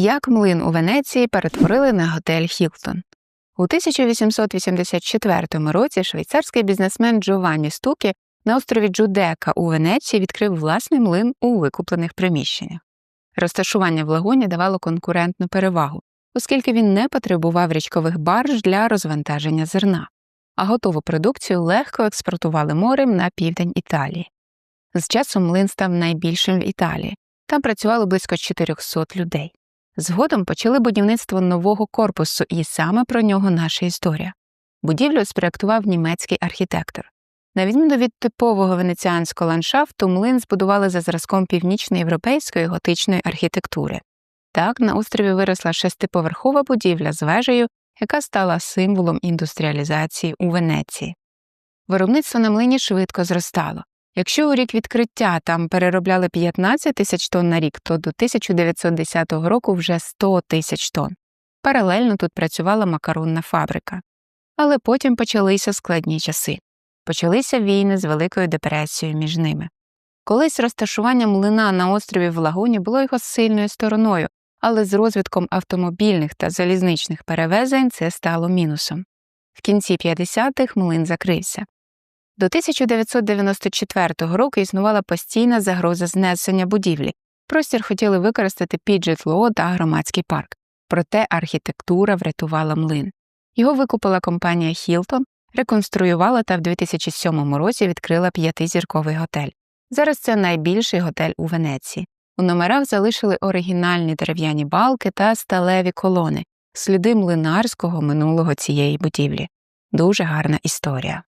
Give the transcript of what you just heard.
Як млин у Венеції перетворили на готель Хілтон. У 1884 році швейцарський бізнесмен Джованні Стукі на острові Джудека у Венеції відкрив власний млин у викуплених приміщеннях. Розташування в лагуні давало конкурентну перевагу, оскільки він не потребував річкових барж для розвантаження зерна, а готову продукцію легко експортували морем на південь Італії. З часом млин став найбільшим в Італії. Там працювало близько 400 людей. Згодом почали будівництво нового корпусу, і саме про нього наша історія. Будівлю спроектував німецький архітектор. На відміну від типового венеціанського ландшафту, млин збудували за зразком північноєвропейської готичної архітектури. Так на острові виросла шестиповерхова будівля з вежею, яка стала символом індустріалізації у Венеції. Виробництво на млині швидко зростало. Якщо у рік відкриття там переробляли 15 тисяч тонн на рік, то до 1910 року вже 100 тисяч тонн. Паралельно тут працювала макаронна фабрика. Але потім почалися складні часи. Почалися війни з Великою депресією між ними. Колись розташування млина на острові в Лагуні було його сильною стороною, але з розвитком автомобільних та залізничних перевезень це стало мінусом. В кінці 50-х млин закрився. До 1994 року існувала постійна загроза знесення будівлі. Простір хотіли використати під житло та громадський парк. Проте архітектура врятувала млин. Його викупила компанія Хілтон, реконструювала та в 2007 році відкрила п'ятизірковий готель. Зараз це найбільший готель у Венеції. У номерах залишили оригінальні дерев'яні балки та сталеві колони, сліди млинарського минулого цієї будівлі. Дуже гарна історія.